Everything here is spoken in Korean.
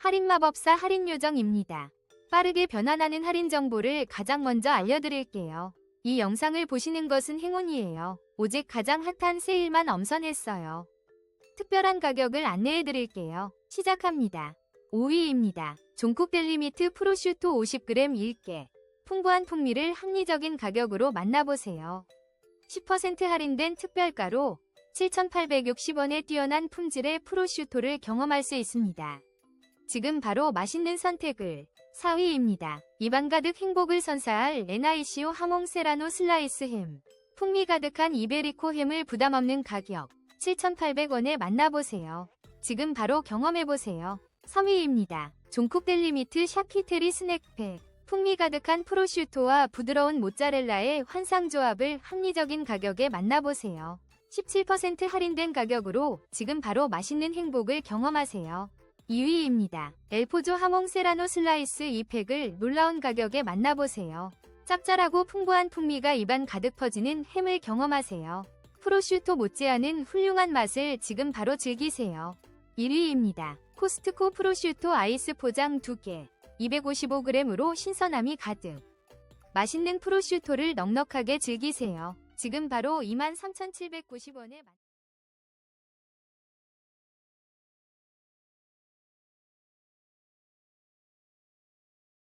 할인 마법사 할인 요정입니다. 빠르게 변환하는 할인 정보를 가장 먼저 알려드릴게요. 이 영상을 보시는 것은 행운이에요. 오직 가장 핫한 세일만 엄선했어요. 특별한 가격을 안내해드릴게요. 시작합니다. 5위입니다. 종국 델리미트 프로슈토 50g 1개. 풍부한 풍미를 합리적인 가격으로 만나보세요. 10% 할인된 특별가로 7,860원의 뛰어난 품질의 프로슈토를 경험할 수 있습니다. 지금 바로 맛있는 선택을 4위입니다. 입안 가득 행복을 선사할 NICO 하몽 세라노 슬라이스 햄. 풍미 가득한 이베리코 햄을 부담 없는 가격 7,800원에 만나보세요. 지금 바로 경험해보세요. 3위입니다. 종쿡 델리미트 샤키테리 스낵팩. 풍미 가득한 프로슈토와 부드러운 모짜렐라의 환상조합을 합리적인 가격에 만나보세요. 17% 할인된 가격으로 지금 바로 맛있는 행복을 경험하세요. 2위입니다. 엘포조 하몽 세라노 슬라이스 2팩을 놀라운 가격에 만나보세요. 짭짤하고 풍부한 풍미가 입안 가득 퍼지는 햄을 경험하세요. 프로슈토 못지않은 훌륭한 맛을 지금 바로 즐기세요. 1위입니다. 코스트코 프로슈토 아이스 포장 2개, 255g으로 신선함이 가득. 맛있는 프로슈토를 넉넉하게 즐기세요. 지금 바로 23,790원에